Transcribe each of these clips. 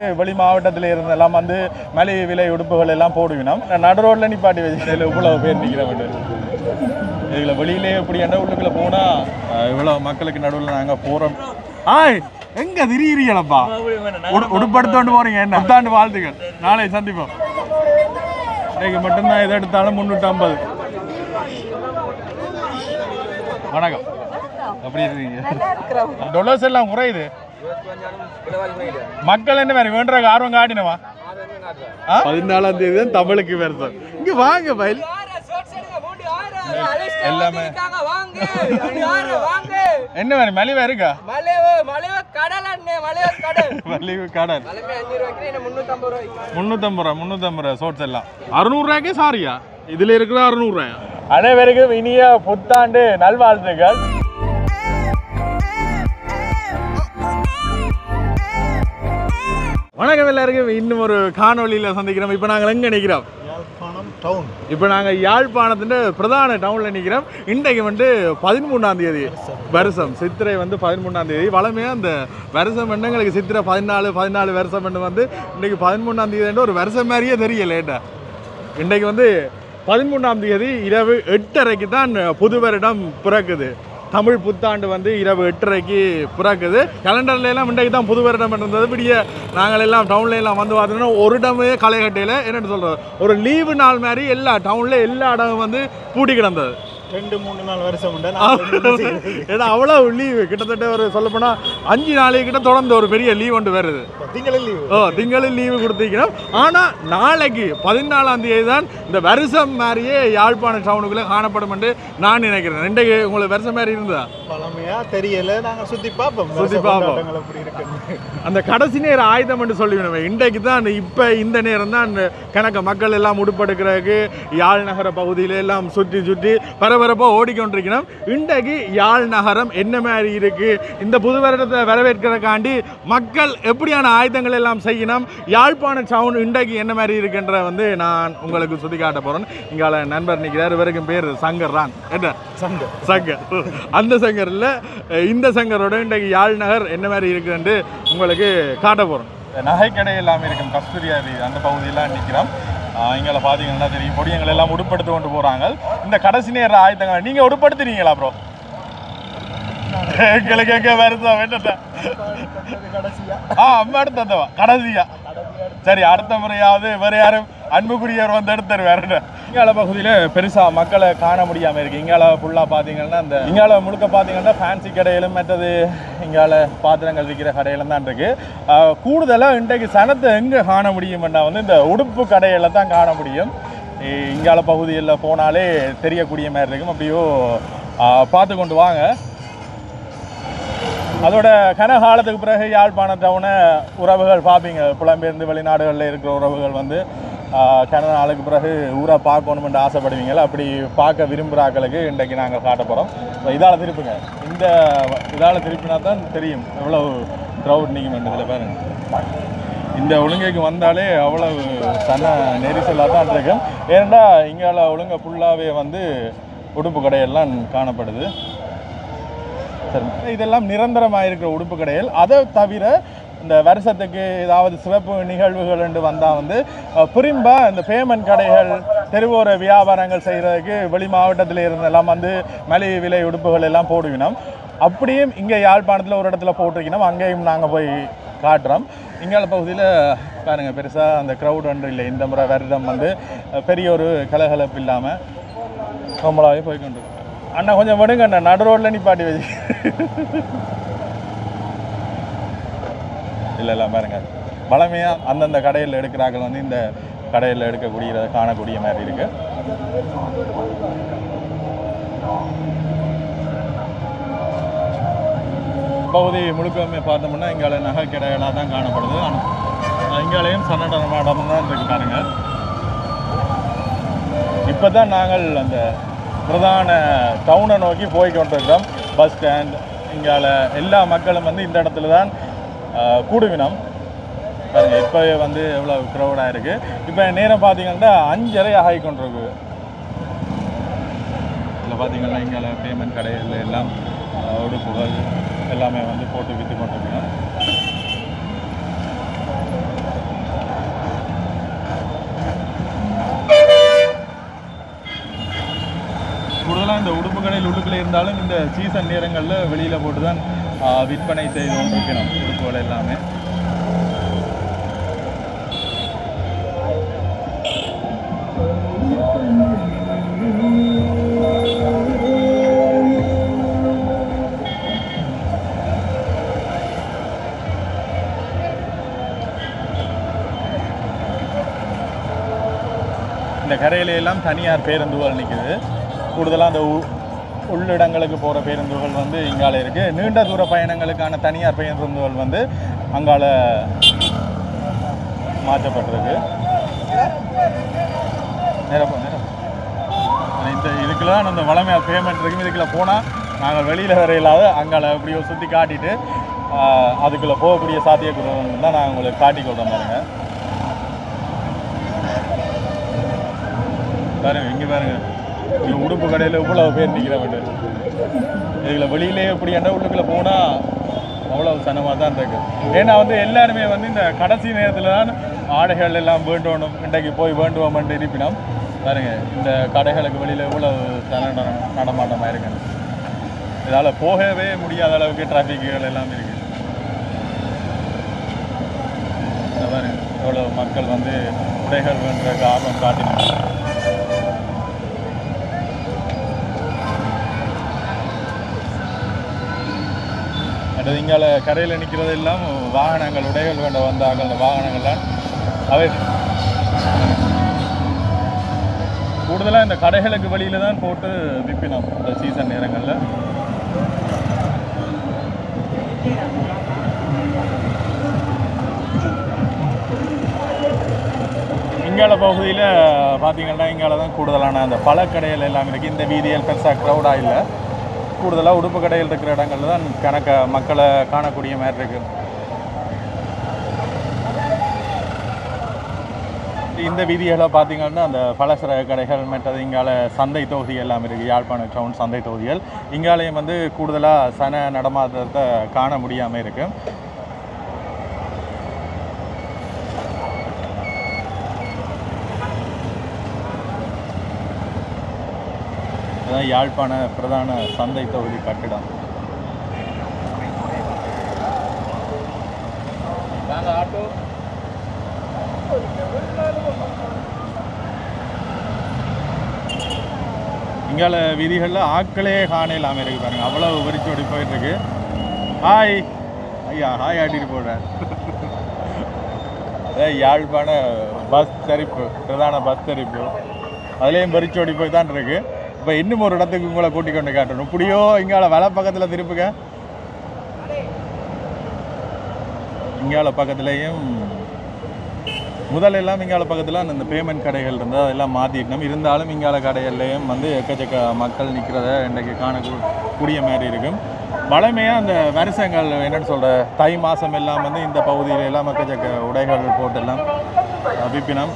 வெளி மாவட்டத்தில் இருந்தெல்லாம் வந்து மலிவு விலை உடுப்புகள் எல்லாம் போடுவினோம். நடு ரோட்ல நிப்பாட்டி வச்சு இவ்வளவு பேர் நிற்கிறோம் இதில் வெளியிலே இப்படி என்ற உள்ளுக்குள்ள போனா அஹ், இவ்வளவு மக்களுக்கு நடுவில் நாங்க போறோம். ஆய் எங்க திரியிறீங்களப்பா? உடுப்படுத்தோண்டு போறீங்க என்ன? புத்தாண்டு வாழ்த்துக்கள். நாளை சந்திப்போம். இன்னைக்கு மட்டும்தான் எதை எடுத்தாலும் முந்நூற்றி ஐம்பது. வணக்கம். எப்படி இருக்கீங்க? டொலர்ஸ் எல்லாம் குறையுது. மக்கள் என்ன மாதிரி வேண்ட ஆர்வம் காட்டினவா? பதினாலாம் தேதி தான் தமிழுக்கு வருஷம் இங்க வாங்க பயில். எல்லாமே. என்ன மாதிரி மலிவா இருக்கா? மலிவு கடல். ரூபா முந்நூற்றம்பது ரூபா சோட்ஸ் எல்லாம். அறுநூறுவாய்க்கே சாரியா? இதுல இருக்கிற அறுநூறுவாயா அனைவருக்கும் இனிய புத்தாண்டு நல்வாழ்த்துக்கள். வணக்கம் எல்லாருக்கும். இன்னும் ஒரு காணொளியில சந்திக்கிறோம். இப்போ நாங்கள் எங்க நிற்கிறோம் யாழ்ப்பாணம் டவுன் இப்போ நாங்கள் யாழ்ப்பாணத்தின் பிரதான டவுனில் நிற்கிறோம் இன்றைக்கு வந்து பதிமூணாம் தேதி. வருஷம். சித்திரை வந்து பதிமூணாம் தேதி. வளமையாக அந்த வருஷம் வந்து எங்களுக்கு சித்திரை பதினாலு பதினாலு வருஷம் வந்து வந்து இன்றைக்கு பதிமூணாம் தேதி ஒரு வருஷம் மாதிரியே தெரியல ஏட்டா. இன்றைக்கு வந்து பதிமூணாம் தேதி இரவு எட்டரைக்கு தான் புது வருடம் பிறக்குது. தமிழ் புத்தாண்டு வந்து இரவு எட்டரைக்கு பிறக்குது. கேலண்டர்ல இன்றைக்கு தான் புது வருடம் இருந்தது. விடிய நாங்கள் எல்லாம் டவுன்ல எல்லாம் வந்து பார்த்தோம்னா ஒரு இடமே களை கட்டையில் என்னென்னு சொல்கிறது ஒரு லீவு நாள் மாதிரி எல்லா டவுனில் எல்லா இடமும் வந்து பூட்டி கிடந்தது. ரெண்டு மூணு நாள் வருஷம் உண்டு. ஏன்னா அவ்வளோ லீவு கிட்டத்தட்ட ஒரு சொல்லப்போனால் அஞ்சு நாளைக்கு கிட்ட தொடர்ந்து ஒரு பெரிய லீவ் ஒன்று வருது திங்களில் லீவு ஓ திங்களும் லீவு கொடுத்திருக்கிறோம் ஆனால் நாளைக்கு பதினாலாம் தேதி தான் இந்த வருஷம் மாதிரியே யாழ்ப்பாண டவுனுக்குள்ளே காணப்படும் என்று நான் நினைக்கிறேன். இன்றைக்கு உங்களுக்கு வருஷம் மாதிரி இருந்ததா? பழமையா தெரியல. நாங்க சுத்தி பார்ப்போம். சுத்தி வருஷ பார்ப்போம். அந்த கடைசி நேர ஆயுதம் என்று சொல்லிவிடுவேன் இன்றைக்கு தான் இப்போ இந்த நேரம் தான் கணக்க மக்கள் எல்லாம் உடுப்படுக்கிறதுக்கு யாழ் நகர பகுதியில எல்லாம் சுற்றி சுற்றி பரபரப்பாக ஓடிக்கொண்டிருக்கிறோம். இன்றைக்கு யாழ் நகரம் என்ன மாதிரி இருக்கு? இந்த புது வருடத்தை வரவேற்கிறதுக்காண்டி மக்கள் எப்படியான ஆயுதங்கள் எல்லாம் செய்யணும்? யாழ்ப்பாண டவுன் இன்றைக்கு என்ன மாதிரி இருக்குன்ற வந்து நான் உங்களுக்கு சுத்தி காட்ட போறேன். இங்கால நண்பர் நிற்கிறார். இவருக்கும் பேர் சங்கர் தான் என்ன? சங்கம் சங்கர். அந்த சங்கரில் இந்த சங்கரோட இன்றைக்கு யாழ் நகர் என்ன மாதிரி இருக்குன்னு உங்களுக்கு காட்ட போகிறோம் நகைக்கடை எல்லாமே இருக்கும் கஸ்தூரியாரி அந்த பகுதியெல்லாம் நிற்கிறோம் இங்கே பார்த்தீங்கன்னா தெரியும்? பொடியங்கள் எல்லாம் உடுப்படுத்தி கொண்டு போகிறாங்க இந்த கடைசி நேர ஆயத்தங்கள் நீங்கள் உடுப்படுத்துறீங்களா ப்ரோ எங்களுக்கு எங்கே வருதா வேண்டா ஆ அம்மா எடுத்து தந்தவா? கடைசியா? சரி அடுத்த முறையாவது வேறு யாரும் அன்புக்குரியவர் வந்து எடுத்தார் வேறு என்ன இங்கால பகுதியில் பெருசாக மக்களை காண முடியாமல் இருக்குது இங்கால ஃபுல்லாக பார்த்தீங்கன்னா இந்த இங்கால முழுக்க பார்த்தீங்கன்னா ஃபேன்சி கடையிலும் மற்றது இங்கால பாத்திரங்கள் விற்கிற கடையிலும் தான் இருக்கு. கூடுதலாக இன்றைக்கு சனத்தை எங்கே காண முடியும்னா வந்து இந்த உடுப்பு கடையில தான் காண முடியும். இங்கால பகுதியில் போனாலே தெரியக்கூடிய மாதிரி இருக்கும். அப்படியோ பார்த்து கொண்டு வாங்க. அதோட கனகாலத்துக்கு பிறகு யாழ்ப்பாண டவுனை உறவுகள் பார்ப்பீங்க புலம்பெயர்ந்து வெளிநாடுகளில் இருக்கிற உறவுகள் வந்து ஆஹ், நாளுக்கு பிறகு ஊரை பார்க்கணுமென்று ஆசைப்படுவீங்களா அப்படி பார்க்க விரும்புகிறாக்களுக்கு இன்றைக்கு நாங்கள் காட்ட போகிறோம் ஸோ இதால் திருப்புங்க. இந்த இதால் திருப்பினா தான் தெரியும் எவ்வளவு க்ரௌட் நீங்கள் இதில் பாருங்க. இந்த ஒழுங்கைக்கு வந்தாலே அவ்வளவு சன நெரிசலாக தான் இருக்கும். ஏன்னா இங்கால ஒழுங்கை ஃபுல்லாகவே வந்து உடுப்பு கடையெல்லாம் காணப்படுது. சரி இதெல்லாம் நிரந்தரமாக இருக்கிற உடுப்பு கடைகள் அதை தவிர இந்த வருஷத்துக்கு ஏதாவது சிறப்பு நிகழ்வுகள் என்று வந்தால் வந்து புரிம்ப இந்த பேமெண்ட் கடைகள் தெருவோர வியாபாரங்கள் செய்கிறதுக்கு வெளி மாவட்டத்தில் இருந்தெல்லாம் வந்து மலிவு விலை உடுப்புகள் எல்லாம் போடுவினோம். அப்படியும் இங்கே யாழ்ப்பாணத்தில் ஒரு இடத்துல போட்டிருக்கணும் அங்கேயும் நாங்கள் போய் காட்டுறோம். இங்கால பகுதியில் பாருங்க பெருசாக அந்த க்ரௌட் ஒன்று இல்லை. இந்த முறை வருடம் வந்து பெரிய ஒரு கலகலப்பு இல்லாமல் நம்மளாவே போய் கொண்டு அண்ணா கொஞ்சம் விடுங்க அண்ணா நடு ரோட்டில் நிப்பாட்டி வச்சு எல்லாம் பாருங்கள் பாருங்க அந்தந்த கடையில் எடுக்கிறார்கள் வந்து இந்த கடையில் எடுக்கக்கூடிய காணக்கூடிய மாதிரி இருக்கு. பகுதி முழுக்கமே பார்த்தோம்னா இங்கால நகை கடைகளாக தான் காணப்படுது. ஆனால் இங்காலையும் சன்னட மாடம் தான் இருக்கு பாருங்க. இப்போ தான் நாங்கள் அந்த பிரதான டவுனை நோக்கி போய் கொண்டிருக்கிறோம் பஸ் ஸ்டாண்ட் இங்கால எல்லா மக்களும் வந்து இந்த இடத்துல தான் கூடுவினம் பாருங்கள் இப்போ வந்து எவ்வளோ க்ரௌடாக இருக்குது இப்போ நேரம் பார்த்தீங்கன்னா அஞ்சரை ஆகி கொண்டிருக்கு. இதில் பார்த்தீங்கன்னா இங்கே பேமெண்ட் கடைகள் எல்லாம் ஆஹ், உடுப்புகள் எல்லாமே வந்து போட்டு விற்று கொண்டிருக்கிறோம். கடையில் உள்ளுக்குள்ளே இருந்தாலும் இந்த சீசன் நேரங்களில் வெளியில் போட்டு தான் விற்பனை செய்து கொண்டிருக்கணும் உடுப்புகள் எல்லாமே. இந்த கரையில எல்லாம் தனியார் பேருந்துகள் நிற்குது. கூடுதலாக அந்த உ- உள்ளிடங்களுக்கு போகிற பேருந்துகள் வந்து இங்கால இருக்குது நீண்ட தூர பயணங்களுக்கான தனியார் பேருந்துகள் வந்து அங்கால மாற்றப்பட்டிருக்கு. நேரப்போ நேரம் இந்த இதுக்கெல்லாம் அந்த வளமையாக பேமெண்ட் இருக்கும். இதுக்குள்ள போனால் நாங்கள் வெளியில் வர இல்லாத அங்கால அப்படியோ சுற்றி காட்டிட்டு அதுக்குள்ளே போகக்கூடிய சாத்தியக்கூறுகள் தான் நான் உங்களுக்கு காட்டி கொடுறேன் பாருங்க. பாருங்க இங்கே பாருங்கள் இங்கே உடுப்பு கடையில் இவ்வளோ பேர் நிற்கிற இதில் வெளியிலே இப்படி எந்த உள்ளுக்குள்ளே போனால் அவ்வளோ சனமாக தான் இருக்கு. ஏன்னா வந்து எல்லாருமே வந்து இந்த கடைசி நேரத்தில் தான் ஆடைகள் எல்லாம் வேண்டணும். இன்றைக்கு போய் வேண்டுவோம் இருப்பினோம் பாருங்க இந்த கடைகளுக்கு வெளியில் இவ்வளவு சன நட- நடமாட்டமாக இருக்கு. இதால் போகவே முடியாத அளவுக்கு டிராஃபிக்குகள் எல்லாம் இருக்கு. இந்த பாருங்க எவ்வளோ மக்கள் வந்து உடைகள் வேண்டுறதுக்கு ஆர்வம் காட்டினாங்க. அடுத்து இங்கால கரையில் நிற்கிறது எல்லாம் வாகனங்கள் உடைகள் கொண்டு வந்தாங்க அந்த வாகனங்கள்லாம் அவை கூடுதலாக இந்த கடைகளுக்கு வழியில் தான் போட்டு விற்பினோம் இந்த சீசன் நேரங்களில். இங்கால பகுதியில் பார்த்தீங்கன்னா இங்கால தான் கூடுதலான அந்த பழக்கடைகள் எல்லாம் இருக்குது இந்த வீதியில் பெருசாக க்ரௌடாக இல்லை. கூடுதலாக உடுப்பு கடையில் இருக்கிற இடங்கள்ல தான் கணக்க மக்களை காணக்கூடிய மாதிரி இருக்கு. இந்த வீதிகளை பார்த்தீங்கன்னா அந்த பலசர கடைகள் மற்றது இங்கால சந்தை தொகுதி எல்லாம் இருக்குது யாழ்ப்பாண டவுன் சந்தை தொகுதிகள். இங்காலையும் வந்து கூடுதலாக சன நடமாட்டத்தை காண முடியாமல் இருக்குது இதுதான் யாழ்ப்பாண பிரதான சந்தை தொகுதி கட்டிடம். ஆட்டோ. இங்கால வீதிகளில் ஆட்களே காண இல்லாமல் இருக்கு பாருங்க. அவ்வளவு வெறிச்சோடி போயிட்டு இருக்கு ஹாய் ஐயா ஹாய் ஆட்டிட்டு போடுறேன் யாழ்ப்பாண பஸ் தரிப்பு பிரதான பஸ் தரிப்பு அதுலேயும் வெறிச்சோடி போய் தான் இருக்கு. இப்போ இன்னும் ஒரு இடத்துக்கு உங்களை கூட்டிக் கொண்டு காட்டணும். இப்படியோ இங்கால வலை பக்கத்தில் திருப்புங்க இங்கால பக்கத்துலேயும் முதலெல்லாம் எல்லாம் இங்கால பக்கத்தில் அந்த பேமெண்ட் கடைகள் இருந்தால் அதெல்லாம் மாற்றிட்டோம் இருந்தாலும் இங்கால கடைகள்லேயும் வந்து எக்கச்சக்க மக்கள் நிற்கிறத இன்றைக்கு காணக்கூடிய மாதிரி இருக்கும் வளமையாக அந்த வருஷங்கள் என்னென்னு சொல்கிற தை மாதம் எல்லாம் வந்து இந்த பகுதியில எல்லாம் எக்கச்சக்க உடைகள் போட்டெல்லாம் விற்பினம்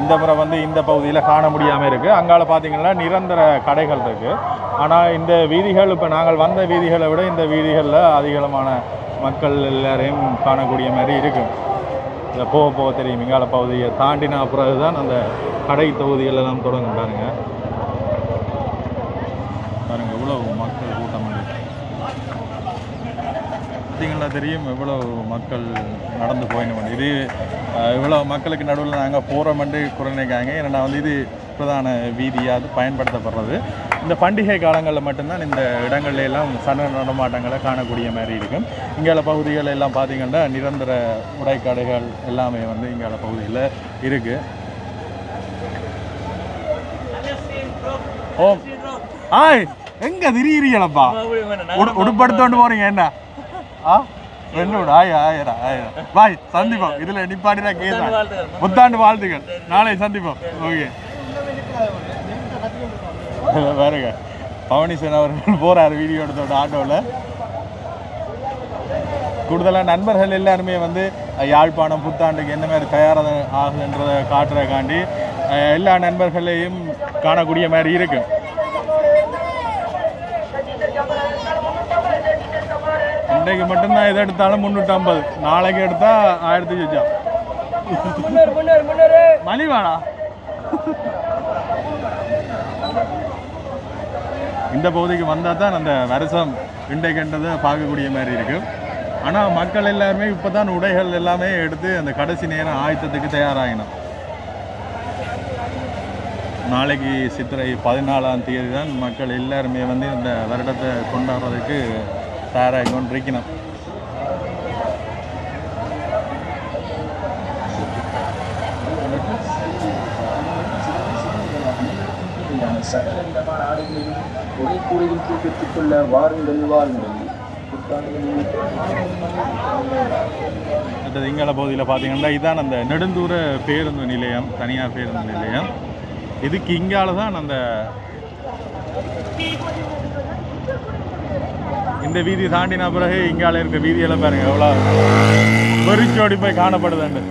இந்த முறை வந்து இந்த பகுதியில் காண முடியாமல் இருக்குது அங்கால பார்த்தீங்கன்னா நிரந்தர கடைகள் இருக்குது ஆனால் இந்த வீதிகள் இப்போ நாங்கள் வந்த வீதிகளை விட இந்த வீதிகளில் அதிகமான மக்கள் எல்லாரையும் காணக்கூடிய மாதிரி இருக்கும் இந்த போக போக தெரியும். இங்கால பகுதியை தாண்டின பிறகு தான் அந்த கடை தொகுதிகள் எல்லாம் தொடங்கும். பாருங்க. பாருங்க இவ்வளோ மக்கள் கூட்டம் பார்த்தீங்கன்னா தெரியும். இவ்வளோ மக்கள் நடந்து போயின்னு இது இவ்வளோ மக்களுக்கு நடுவில் நாங்கள் போகிறோமென்று குறைநிக்காங்க ஏன்னா வந்து இது பிரதான வீதியாக அது பயன்படுத்தப்படுறது. இந்த பண்டிகை காலங்களில் மட்டும்தான் இந்த இடங்கள்ல எல்லாம் சன நடமாட்டங்களை காணக்கூடிய மாதிரி இருக்கும். இங்கால பகுதிகள் எல்லாம் பார்த்திங்கன்னா நிரந்தர உடைக்கடைகள் எல்லாமே வந்து இங்கால பகுதியில் இருக்குது ஓ ஆய் எங்க திரியிறீங்களப்பா? உடுப்படுத்தோண்டு போறீங்க என்ன? ஆ என்னோட ஆயா ஆயிரா ஆயிரா பாய் சந்திப்போம் இதுல நிப்பாட்டினா கேசா புத்தாண்டு வாழ்த்துக்கள் நாளை சந்திப்போம் ஓகே பாருங்க பவனிசன் அவர்கள் போறாரு வீடியோ எடுத்தோட ஆட்டோவில் கூடுதலாக நண்பர்கள் எல்லாருமே வந்து யாழ்ப்பாணம் புத்தாண்டுக்கு என்ன மாதிரி தயாராக ஆகுதுன்றதை காட்டுறதுக்காண்டி அஹ், எல்லா நண்பர்களையும் காணக்கூடிய மாதிரி இருக்கு இன்றைக்கு மட்டும்தான் எது எடுத்தாலும் முந்நூற்றி ஐம்பது நாளைக்கு எடுத்தா ஆயிரத்தி சொச்சா மலிவாடா? இந்த பகுதிக்கு வந்தால் தான் அந்த வருஷம் இன்றைக்குன்றதை பார்க்கக்கூடிய மாதிரி இருக்கும் ஆனால் மக்கள் எல்லாருமே இப்போ தான் உடைகள் எல்லாமே எடுத்து அந்த கடைசி நேரம் ஆயத்தத்துக்கு தயாராகினோம். நாளைக்கு சித்திரை பதினாலாம் தேதி தான் மக்கள் எல்லாருமே வந்து இந்த வருடத்தை கொண்டாடுறதுக்கு தயாராகி கொண்டிருக்கணும் சகல விதமான ஆடைகளையும் ஒரே கூடையின் கீழ் பெற்றுக்கொள்ள வாருங்கள் வாருங்கள் அடுத்தது இங்கால பகுதியில் பார்த்தீங்கன்னா இதான் அந்த நெடுந்தூர பேருந்து நிலையம் தனியார் பேருந்து நிலையம். இதுக்கு இங்கால தான் அந்த இந்த வீதி தாண்டின பிறகு இங்கால இருக்க வீதியெல்லாம் பாருங்க எவ்வளோ வெறிச்சோடி போய் காணப்படுதுண்டு.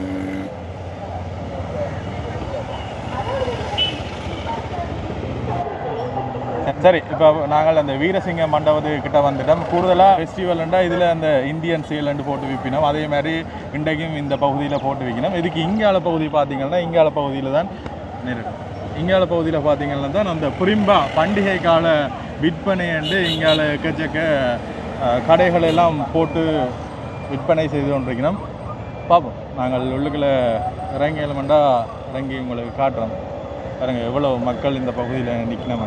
சரி இப்போ நாங்கள் அந்த வீரசிங்க மண்டபத்துக்கிட்ட வந்துட்டோம். கூடுதலாக ஃபெஸ்டிவல்ண்டா இதில் அந்த இந்தியன் சீலண்டு போட்டு விற்பினோம் அதே மாதிரி இன்றைக்கும் இந்த பகுதியில் போட்டு விற்கணும் இதுக்கு இங்கால பகுதி பார்த்தீங்கன்னா இங்கால பகுதியில் தான் நேரிடும். இங்கால பகுதியில் பார்த்தீங்கன்னா தான் அந்த புரிம்பா பண்டிகை கால விற்பனை என்று இங்கால எக்கச்சக்க கடைகள் எல்லாம் போட்டு விற்பனை செய்து கொண்டிருக்கணும் பார்ப்போம். நாங்கள் உள்ளுக்குள்ள இறங்கி எலமெண்ட்டாக இறங்கி உங்களுக்கு காட்டுறோம். பாருங்கள் எவ்வளோ மக்கள் இந்த பகுதியில் நிற்கணும்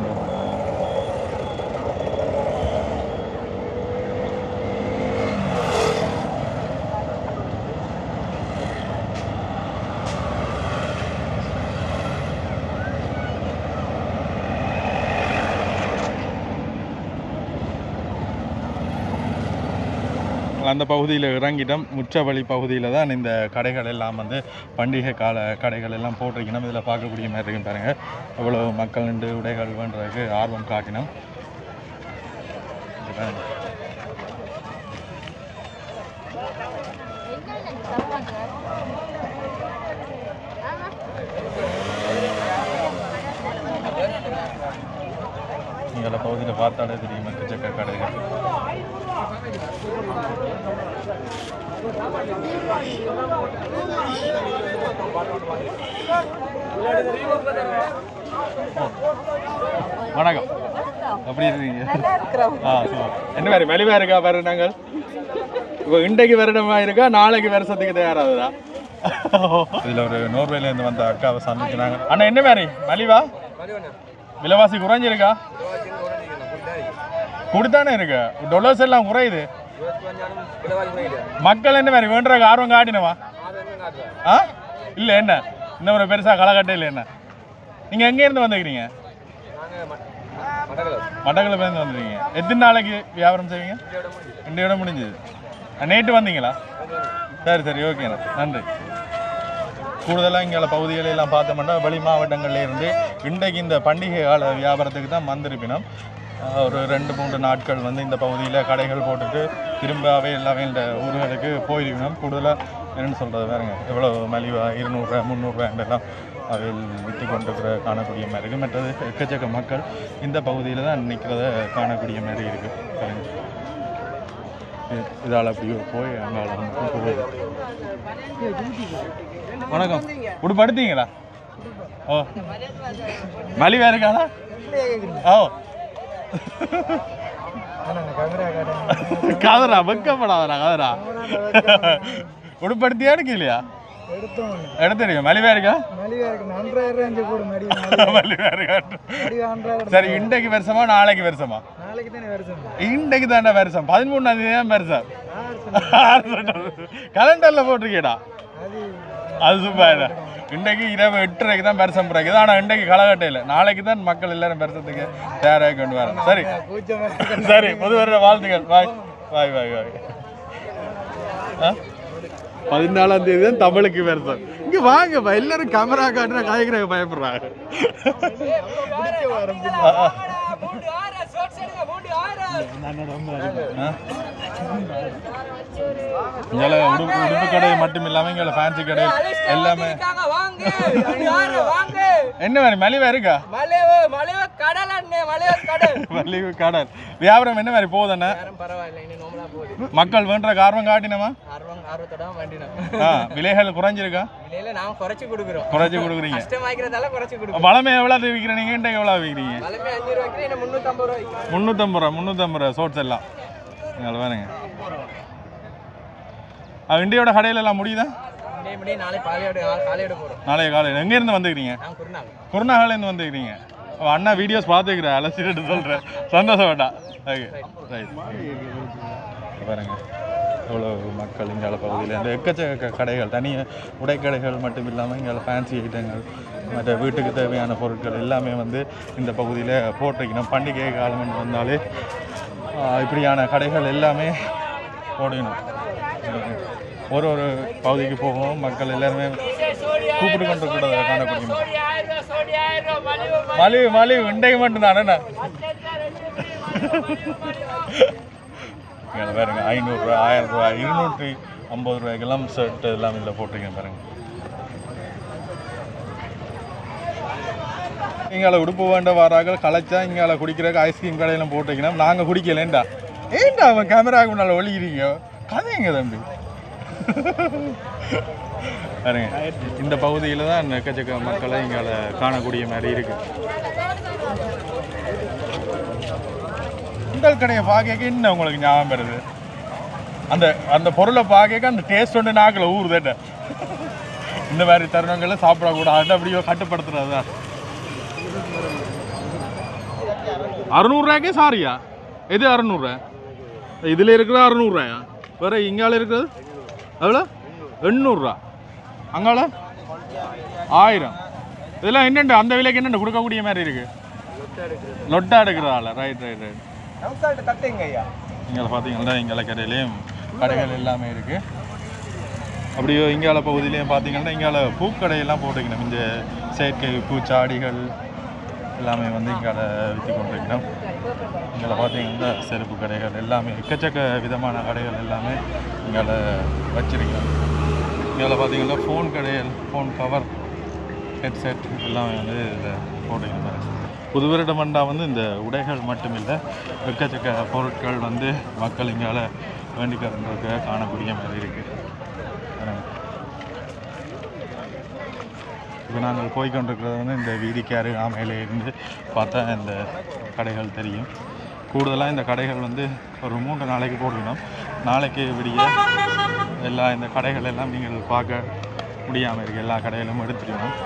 அந்த பகுதியில் இறங்கிட்டோம். முற்றவழி பகுதியில் தான் இந்த கடைகள் எல்லாம் வந்து பண்டிகை கால கடைகள் எல்லாம் போட்டிருக்கணும். இதில் பார்க்கக்கூடிய மாதிரி இருக்கும் பாருங்க. எவ்வளோ மக்கள் நின்று உடைகள் வேண்டதுக்கு ஆர்வம் காட்டினோம். இங்கே பகுதியில் பார்த்தாலே தெரியும்? எக்கச்சக்க கடைகள். வணக்கம். எப்படி இருக்கீங்க? ஆ சரி என்ன மாதிரி மெலிவா இருக்கா பாரு நாங்கள்? இப்போ இன்றைக்கு வருடமா இருக்கா நாளைக்கு வருஷத்துக்கு தயாராகுதா? இதில் ஒரு நோர்வேலேருந்து வந்த அக்காவை சந்திக்கிறாங்க அண்ணா என்ன மாதிரி? மலிவா விலைவாசி குறைஞ்சிருக்கா? கொடுத்தானே இருக்கு. டொலர்ஸ் எல்லாம் குறையுது. மக்கள் என்ன மாதிரி வேண்டுறதுக்கு ஆர்வம் காட்டினவா? ஆ? இல்லை என்ன? இன்னும் ஒரு பெருசாக இல்லை என்ன? நீங்கள் எங்கேருந்து வந்துக்கிறீங்க மட்டக்களப்பேருந்து வந்துருக்கீங்க. எத்தனை நாளைக்கு வியாபாரம் செய்வீங்க? ரெண்டு இடம் முடிஞ்சது. நேற்று வந்தீங்களா? சரி சரி ஓகேண்ணா நன்றி. கூடுதலாக இங்கே பகுதிகளெல்லாம் பார்த்தோம்னா வெளி மாவட்டங்கள்லேருந்து இன்றைக்கு இந்த பண்டிகை கால வியாபாரத்துக்கு தான் வந்திருப்பினோம். ஒரு ரெண்டு மூன்று நாட்கள் வந்து இந்த பகுதியில் கடைகள் போட்டுட்டு திரும்பவே எல்லாமே இந்த ஊர்களுக்கு போயிருக்கணும் கூடுதலாக என்னென்னு சொல்கிறது வேறுங்க எவ்வளோ மலிவாக இருநூறுவா முந்நூறுரூவா அவையில் விட்டு கொண்டிருக்கிற காணக்கூடிய மாதிரி இருக்குது மற்றது எக்கச்சக்க மக்கள் இந்த பகுதியில் தான் நிற்கிறத காணக்கூடிய மாதிரி இருக்குது பாருங்க இதால் அப்படியே போய் அங்கால போகுது வணக்கம். உடுப்படுத்தீங்களா ஓ. மலிவா இருக்காளா? ஓ. கதரா வெக்கப்படாதரா கதரா உடுப்படுத்தியா எடுக்கலையா எடுத்துருங்க மலிவா இருக்கா? மலிவா இருக்கு. சரி இன்றைக்கு வருஷமா நாளைக்கு வருஷமா? இன்றைக்கு தானே வருஷம். பதிமூணாம் தேதி தான் வருஷம். கலண்டர்ல போட்டிருக்கேடா அது சூப்பர் இன்றைக்கு இரவு எட்டரைக்கு தான் பெருசம் பிறகுது ஆனால் இன்றைக்கு களகட்டையில் நாளைக்கு தான் மக்கள் எல்லாரும் பெருசத்துக்கு தயாராக கொண்டு வரேன் சரி. சரி புது வருட வாழ்த்துக்கள். பாய் பாய் பாய் பாய் ஆ? பதினாலாம் தேதி தான் தமிழுக்கு வருஷம். இங்க வாங்கப்பா எல்லாரும் கேமரா காட்டுற காய்கறி பயப்படுறாங்க? இங்கே உடுப்பு உடுப்பு கடை மட்டும் இல்லாமல் இங்கே ஃபேன்சி கடை எல்லாமே. என்ன மாதிரி மலிவா இருக்கா? மலைவ கடல் வியாபாரம் என்ன மாதிரி போகுதுண்ணே மக்கள் வேண்ட ஆர்வம் காட்டினமா விலைகள் குறைஞ்சிருக்கா? குறைச்சு கொடுக்குறோம். குறைச்சி கொடுக்குறீங்க. கஷ்டமாக்கிறதால குறைச்சு கொடுக்குறோம். பழமை எவ்வளோ விற்கிறீங்க? இன்றைக்கு எவ்வளோ விற்கிறீங்க? முந்நூற்றம்பது முந்நூற்றம்பது ரூபா முந்நூற்றம்பது ரூபா சோட்ஸ் எல்லாம். பாருங்க. ஆ, இண்டியோட கடையில எல்லாம் முடியுதா? நாளைய காலையில் எங்கேருந்து வந்துக்கிறீங்க? குருநாகலேருந்து வந்துக்கிறீங்க. அண்ணா வீடியோஸ் பார்த்துக்கிறேன். அலசிட்டு சொல்கிறேன் சந்தோஷம் வேண்டாம் ஓகே ரைட் பாருங்க. எவ்வளோ மக்கள் இங்கே பகுதியில். இந்த எக்கச்சக்க கடைகள் தனியாக உடைக்கடைகள் மட்டும் இல்லாமல் இங்கே ஃபேன்சி ஐட்டங்கள் மற்ற வீட்டுக்கு தேவையான பொருட்கள் எல்லாமே வந்து இந்த பகுதியில் போட்டிருக்கணும். பண்டிகை காலம் வந்தாலே இப்படியான கடைகள் எல்லாமே போடணும். ஒரு ஒரு பகுதிக்கு போகும் மக்கள் எல்லாருமே கூப்பிட்டு கொண்டு கூட காணக்கூடிய மலிவு மலிவு இன்றைக்கு மட்டும் தானே பாருங்க ஐநூறுரூவா ஆயிரம் ரூபாய் இருநூற்றி ஐம்பது ரூபாய்க்கெல்லாம் ஷர்ட் எல்லாம் இதில் போட்டிருக்கேன் பாருங்கள் இங்கே உடுப்பு வேண்ட வராங்க களைச்சா இங்கே குடிக்கிறதுக்கு ஐஸ்கிரீம் கடையெல்லாம் போட்டிருக்கணும். நாங்கள் குடிக்கலேண்டா ஏண்டா அவன் கேமராவுக்கு முன்னால் ஒழிக்கிறீங்க கதைங்க தம்பி? பாருங்க இந்த பகுதியில் தான் எக்கச்சக்க மக்களை இங்கே காணக்கூடிய மாதிரி இருக்குது உங்கள் கடையை பார்க்க என்ன உங்களுக்கு ஞாபகம் வருது. அந்த அந்த பொருளை பார்க்க அந்த டேஸ்ட் ஒன்று நாக்கில் ஊறுதேட்ட இந்த மாதிரி தருணங்களில் சாப்பிடக்கூடாது அப்படியோ கட்டுப்படுத்துறது தான் அறுநூறுவாய்க்கே சாரியா? எது அறுநூறுவா இதில் இருக்கிற அறுநூறுவாயா வேறு இங்கால இருக்கிறது? எவ்வளோ? எண்ணூறுரூவா. அங்கால? ஆயிரம். இதெல்லாம் என்னென்ன? அந்த விலைக்கு என்னென்ன? கொடுக்கக்கூடிய மாதிரி இருக்குது லொட்டா எடுக்கிறதால ரைட் ரைட் ரைட் இங்கே பார்த்தீங்கன்னா இங்கே கடையிலையும் கடைகள் எல்லாமே இருக்குது அப்படியோ இங்கால பகுதியிலையும் பார்த்தீங்கன்னா இங்கால பூக்கடையெல்லாம் போட்டுக்கணும். இந்த செயற்கை பூச்சாடிகள் எல்லாமே வந்து இங்கே விற்று கொண்டிருக்கணும் இங்கே பார்த்தீங்கன்னா செருப்பு கடைகள் எல்லாமே எக்கச்சக்க விதமான கடைகள் எல்லாமே இங்கால வச்சிருக்கிறோம். இங்கே பார்த்தீங்கன்னா ஃபோன் கடைகள் ஃபோன் கவர் ஹெட்செட் எல்லாமே வந்து இதில் போட்டுக்கிறாங்க புது வருட மண்டா வந்து இந்த உடைகள் மட்டும் இல்லை எக்கச்சக்க பொருட்கள் வந்து மக்கள் இங்கால வேண்டிக்கிறதுக்கு காணக்கூடிய மாதிரி இருக்குது இப்போ நாங்கள் போய்கொண்டிருக்கிறது வந்து இந்த வீதிக்கு ஆமையில இருந்து பார்த்தா இந்த கடைகள் தெரியும். கூடுதலாக இந்த கடைகள் வந்து ஒரு மூன்று நாளைக்கு போடணும் நாளைக்கு விடிய எல்லா இந்த கடைகள் எல்லாம் நீங்கள் பார்க்க முடியாமல் இருக்குது எல்லா கடைகளும் எடுத்துருக்கணும்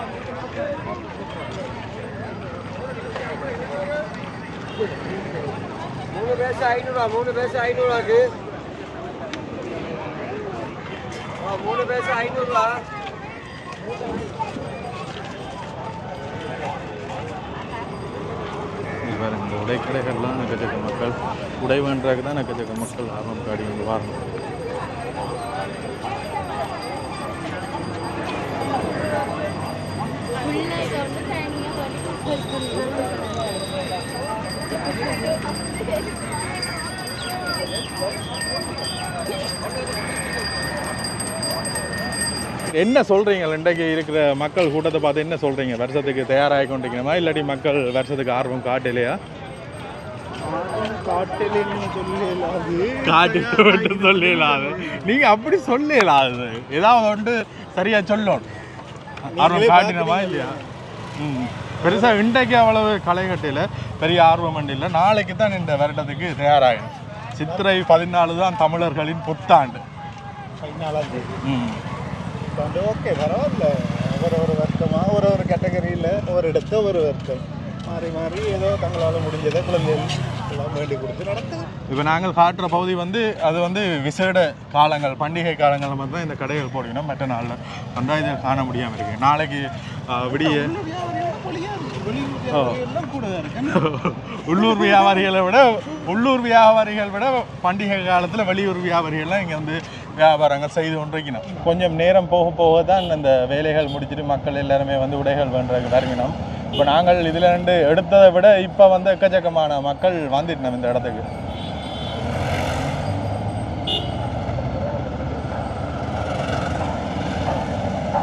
மூணு பேச ஐநூறுவா மூணு பேச ஐநூறுவாக்கு மூணு பேச ஐநூறுவா பாருங்கள் இந்த உடை கடைகள்லாம் நக்கச்சக்க மக்கள் உடை வேண்டாக்கு தான் நக்கச்சக்க மக்கள் ஆர்வம் காடி வந்து வாரணும் Thank you. என்ன சொல்றீங்க இன்றைக்கு இருக்கிற மக்கள் கூட்டத்தை பார்த்து என்ன சொல்றீங்க? வருஷத்துக்கு தயாராகி கொண்டிருக்கணுமா இல்லாட்டி மக்கள் வருஷத்துக்கு ஆர்வம் காட்டலையா? காட்டி சொல்லலாது நீங்க அப்படி சொல்லலாது ஏதாவது வந்து சரியா சொல்லணும் ஆர்வம் காட்டினமா இல்லையா? ம். பெருசா இன்றைக்கு அவ்வளவு களைகட்டையில் பெரிய ஆர்வம் இல்லை. நாளைக்கு தான் இந்த வருடத்துக்கு தயாராகணும். சித்திரை பதினாலு தான் தமிழர்களின் புத்தாண்டு. பதினாலாம் தேதி. ம். வந்து ஓகே பரவாயில்ல. ஒரு ஒரு வருத்தமாக ஒரு ஒரு கேட்டகரியில் ஒரு இடத்த ஒரு வருத்தம். மாறி மாறி ஏதோ தங்களால் முடிஞ்சதை குழந்தைகள் இப்போ நாங்கள் காட்டுற பகுதி வந்து அது வந்து விசேட காலங்கள் பண்டிகை காலங்கள் மட்டும் தான் இந்த கடைகள் போடணும் மற்ற நாளில் வந்தால் இதை காண முடியாமல் இருக்கு. நாளைக்கு விடிய உள்ளூர் வியாபாரிகளை விட உள்ளூர் வியாபாரிகள் விட பண்டிகை காலத்தில் வெளியூர் வியாபாரிகள்லாம் இங்கே வந்து வியாபாரங்கள் செய்து கொண்டிருக்கணும். கொஞ்சம் நேரம் போக போக தான் இந்த வேலைகள் முடிச்சுட்டு மக்கள் எல்லாருமே வந்து உடைகள் பண்ணுறதுக்கு வருவினோம் இப்போ நாங்கள் இதில் ரெண்டு எடுத்ததை விட இப்போ வந்து எக்கச்சக்கமான மக்கள் வந்துட்டோம் இந்த இடத்துக்கு.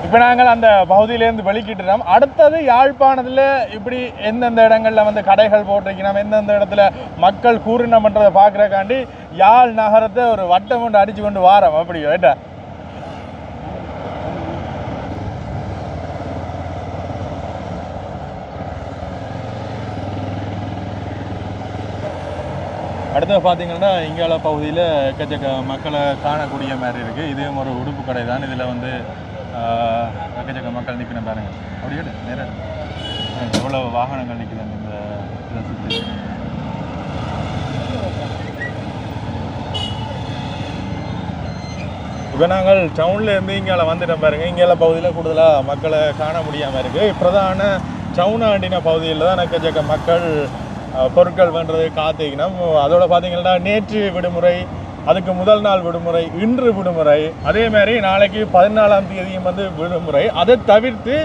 இப்போ நாங்கள் அந்த பகுதியிலேருந்து வெளிக்கிட்டுறோம் அடுத்தது யாழ்ப்பாணத்தில் இப்படி எந்தெந்த இடங்களில் வந்து கடைகள் போட்டிருக்கணும் எந்தெந்த இடத்துல மக்கள் கூறினம்ன்றதை பார்க்குறக்காண்டி யாழ் நகரத்தை ஒரு வட்டம் கொண்டு அடித்து கொண்டு வாரம். அப்படி ரைட்டா அடுத்தது பார்த்தீங்கன்னா இங்கால பகுதியில் எக்கச்சக்க மக்களை காணக்கூடிய மாதிரி இருக்குது இதுவும் ஒரு உடுப்பு கடை தான். இதில் வந்து எக்கச்சக்க மக்கள் நிற்கின பாருங்க. அப்படியே நேரம் எவ்வளோ வாகனங்கள் நிற்குது இந்த இதை சுற்றி இப்போ நாங்கள் டவுன்லேருந்து இங்கே இங்கால வந்துட்டோம் பாருங்கள் இங்கால பகுதியில் கூடுதலாக மக்களை காண முடியாமல் இருக்குது பிரதான டவுனாண்டின பகுதியில் தான் எக்கச்சக்க மக்கள் பொருட்கள் வேண்டது காத்திக்கணும் அதோட பார்த்தீங்கன்னா நேற்று விடுமுறை அதுக்கு முதல் நாள் விடுமுறை இன்று விடுமுறை. அதே மாதிரி நாளைக்கு பதினாலாம் தேதியும் வந்து விடுமுறை. அதை தவிர்த்து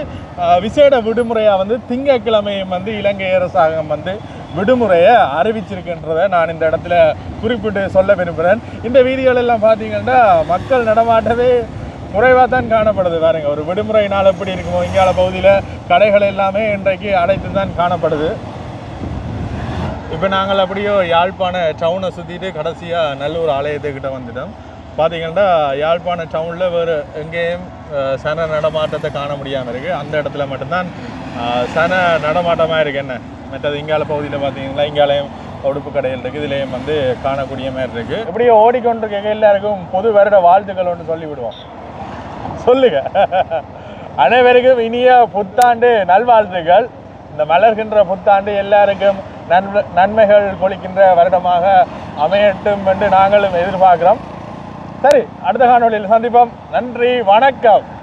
விசேட விடுமுறையாக வந்து திங்கட்கிழமையும் வந்து இலங்கை அரசாங்கம் வந்து விடுமுறையை அறிவிச்சிருக்கின்றதை நான் இந்த இடத்துல குறிப்பிட்டு சொல்ல விரும்புகிறேன். இந்த வீதிகள் எல்லாம் பார்த்தீங்கன்னா மக்கள் நடமாட்டவே குறைவாக தான் காணப்படுது. பாருங்க ஒரு விடுமுறை நாள் எப்படி இருக்குமோ இங்கால பகுதியில் கடைகள் எல்லாமே இன்றைக்கு அடைத்து தான் காணப்படுது. இப்போ நாங்கள் அப்படியோ யாழ்ப்பாண டவுனை சுற்றிட்டு கடைசியாக நல்லூர் ஆலயத்துக்கிட்ட வந்துட்டோம். பார்த்தீங்கன்னா யாழ்ப்பாண டவுனில் வேறு எங்கேயும் சன நடமாட்டத்தை காண முடியாமல் இருக்குது அந்த இடத்துல மட்டும்தான் சன நடமாட்டமாக இருக்குது என்ன? மற்றது இங்கால பகுதியில் பார்த்தீங்கன்னா இங்காலயம் உடுப்பு கடையில் இருக்குது இதுலேயும் வந்து காணக்கூடிய மாதிரி இருக்குது இப்படியே ஓடிக்கொண்டிருக்க எல்லாருக்கும் பொது வருட வாழ்த்துக்கள் ஒன்று சொல்லிவிடுவோம் சொல்லுங்க. அனைவருக்கும் இனிய புத்தாண்டு நல்வாழ்த்துக்கள். இந்த மலர்கின்ற புத்தாண்டு எல்லாருக்கும் நன்மை நன்மைகள் பொழிக்கின்ற வருடமாக அமையட்டும் என்று நாங்களும் எதிர்பார்க்கிறோம். சரி அடுத்த காணொளியில் சந்திப்போம். நன்றி வணக்கம்.